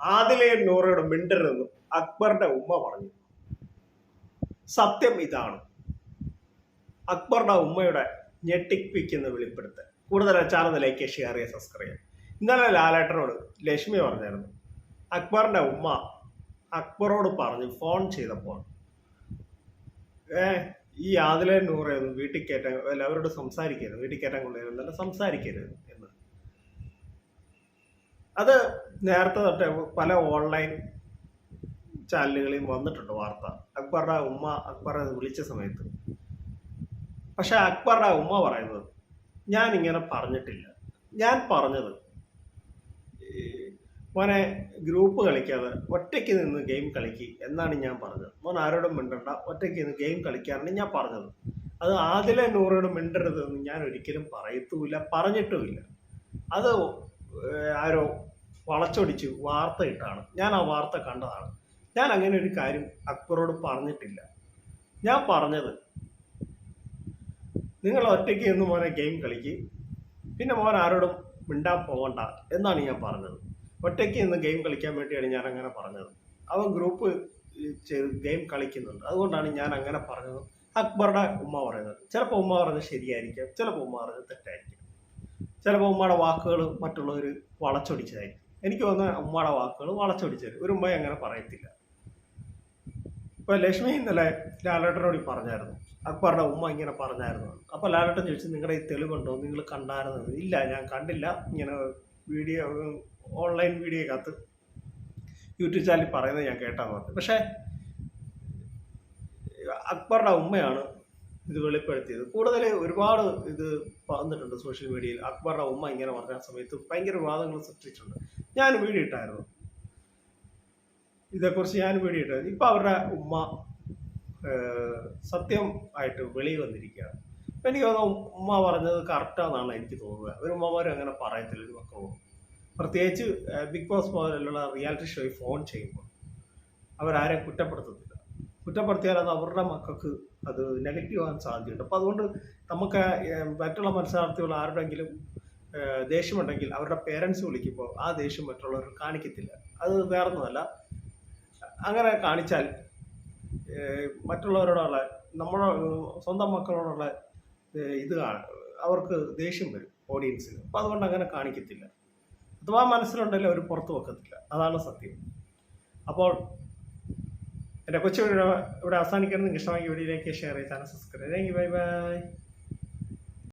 ആദിലെ നൂറയോട് മിണ്ടരുതെന്നും അക്ബറിന്റെ ഉമ്മ പറഞ്ഞു. സത്യം ഇതാണ്. അക്ബറുടെ ഉമ്മയുടെ ഞെട്ടിപ്പിക്കുന്ന വെളിപ്പെടുത്തൽ. കൂടുതൽ ചാനൽ ലൈക്ക് ഷെയർ ചെയ്യുക സബ്സ്ക്രൈബ് ഇന്നലെ ലാലേട്ടനോട് ലക്ഷ്മി പറഞ്ഞായിരുന്നു അക്ബറിന്റെ ഉമ്മ അക്ബറോട് പറഞ്ഞു ഫോൺ ചെയ്തപ്പോൾ ഏ ഈ ആദിലെ നൂറയൊന്നും വീട്ടിൽ കയറ്റാൻ അല്ല അവരോട് സംസാരിക്കരുത് വീട്ടിൽ കയറ്റാൻ കൊണ്ടുവരുന്നല്ല സംസാരിക്കരുത് എന്ന്. അത് നേരത്തെ തൊട്ട് പല ഓൺലൈൻ ചാനലുകളിൽ വന്നിട്ടുണ്ട് വാർത്ത. അക്ബറുടെ ഉമ്മ അക്ബറെ വിളിച്ച സമയത്ത്. പക്ഷെ അക്ബറുടെ ഉമ്മ പറയുന്നത് ഞാൻ ഇങ്ങനെ പറഞ്ഞിട്ടില്ല. ഞാൻ പറഞ്ഞത് മോനെ ഗ്രൂപ്പ് കളിക്കാതെ ഒറ്റയ്ക്ക് നിന്ന് ഗെയിം കളിക്ക് എന്നാണ് ഞാൻ പറഞ്ഞത്. മോൻ ആരോടും മിണ്ടണ്ട. ഒറ്റയ്ക്ക് നിന്ന് ഗെയിം കളിക്കാനാണ് ഞാൻ പറഞ്ഞത്. അത് ആദിലെ നൂറോട് മിണ്ടരുതെന്ന് ഞാൻ ഒരിക്കലും പറയത്തുമില്ല പറഞ്ഞിട്ടുമില്ല. അത് ആരോ വളച്ചൊടിച്ച് വാർത്ത ഇട്ടാണ് ഞാൻ ആ വാർത്ത കണ്ടതാണ്. ഞാൻ അങ്ങനെ ഒരു കാര്യം അക്ബറോട് പറഞ്ഞിട്ടില്ല. ഞാൻ പറഞ്ഞത് നിങ്ങൾ ഒറ്റയ്ക്ക് എന്ന് മോനെ ഗെയിം കളിക്ക്. പിന്നെ മോൻ ആരോടും മിണ്ടാൻ പോകണ്ട എന്നാണ് ഞാൻ പറഞ്ഞത്. ഒറ്റയ്ക്ക് എന്ന് ഗെയിം കളിക്കാൻ വേണ്ടിയാണ് ഞാൻ അങ്ങനെ പറഞ്ഞത്. അവൻ ഗ്രൂപ്പ് ഗെയിം കളിക്കുന്നുണ്ട്. അതുകൊണ്ടാണ് ഞാൻ അങ്ങനെ പറഞ്ഞത്. അക്ബറുടെ ഉമ്മ പറയുന്നത്. ചിലപ്പോൾ ഉമ്മ പറഞ്ഞത് ശരിയായിരിക്കാം. ചിലപ്പോൾ ഉമ്മ പറഞ്ഞത് തെറ്റായിരിക്കാം. ചിലപ്പോൾ ഉമ്മയുടെ വാക്കുകൾ മറ്റുള്ളവർ വളച്ചൊടിച്ചതായിരിക്കും. എനിക്ക് വന്ന ഉമ്മയുടെ വാക്കുകൾ വളച്ചൊടിച്ചത് ഒരു ഉമ്മ അങ്ങനെ പറയത്തില്ല. ഇപ്പൊ ലക്ഷ്മി ഇന്നലെ ലാലേട്ടനോട് പറഞ്ഞായിരുന്നു. അക്ബറുടെ ഉമ്മ ഇങ്ങനെ പറഞ്ഞായിരുന്നു. അപ്പൊ ലാലേട്ടൻ ചോദിച്ചു നിങ്ങളുടെ ഈ തെളിവുണ്ടോ? നിങ്ങൾ കണ്ടായിരുന്നത് ഇല്ല ഞാൻ കണ്ടില്ല. ഇങ്ങനെ വീഡിയോ ഓൺലൈൻ വീഡിയോ കത്ത് യൂട്യൂബ് ചാനലിൽ പറയുന്നത് ഞാൻ കേട്ടാന്ന് പറഞ്ഞു. പക്ഷേ അക്ബറുടെ ഉമ്മയാണ് ഇത് വെളിപ്പെടുത്തിയത്. കൂടുതൽ ഒരുപാട് ഇത് വന്നിട്ടുണ്ട് സോഷ്യൽ മീഡിയയിൽ. അക്ബറുടെ ഉമ്മ ഇങ്ങനെ പറഞ്ഞ സമയത്ത് ഭയങ്കര വിവാദങ്ങൾ സൃഷ്ടിച്ചിട്ടുണ്ട്. ഞാൻ വീഡിയോ ഇട്ടായിരുന്നു. ഇതേക്കുറിച്ച് ഞാൻ വീഡിയോ ഇട്ടായിരുന്നു. ഇപ്പം അവരുടെ ഉമ്മ സത്യം ആയിട്ട് വെളി വന്നിരിക്കുകയാണ്. അപ്പം എനിക്ക് തോന്നുന്നു ഉമ്മ പറഞ്ഞത് കറക്റ്റാണെന്നാണ് എനിക്ക് തോന്നുന്നത്. ഒരു ഉമ്മമാരും അങ്ങനെ പറയത്തില്ല ഒരു മക്കളും. പ്രത്യേകിച്ച് ബിഗ് ബോസ് പോലെയുള്ള റിയാലിറ്റി ഷോയിൽ ഫോൺ ചെയ്യുമ്പോൾ അവരാരെയും കുറ്റപ്പെടുത്തത്തില്ല കുറ്റപ്പെടുത്തിയാൽ അത് അവരുടെ മക്കൾക്ക് അത് നെഗറ്റീവ് ആകാൻ സാധ്യതയുണ്ട്. അപ്പോൾ അതുകൊണ്ട് നമുക്ക് മറ്റുള്ള മത്സരാർത്ഥികൾ ആരുടെങ്കിലും ദേഷ്യമുണ്ടെങ്കിൽ അവരുടെ പേരൻസ് വിളിക്കുമ്പോൾ ആ ദേഷ്യം മറ്റുള്ളവർ കാണിക്കത്തില്ല. അത് വേറൊന്നുമല്ല. അങ്ങനെ കാണിച്ചാൽ മറ്റുള്ളവരോടുള്ള നമ്മുടെ സ്വന്തം മക്കളോടുള്ള ഇത് അവർക്ക് ദേഷ്യം വരും ഓഡിയൻസിന് അപ്പം അതുകൊണ്ട് അങ്ങനെ കാണിക്കത്തില്ല. അഥവാ മനസ്സിലുണ്ടെങ്കിൽ അവർ പുറത്ത് വെക്കത്തില്ല. അതാണ് സത്യം. അപ്പോൾ എന്റെ കൊച്ചു ഇവിടെ അവസാനിക്കുന്നത് ഇഷ്ടമായി വീഡിയോയിലേക്ക് ഷെയർ ചെയ്താൽ സബ്സ്ക്രൈബ് ബൈ ബൈ.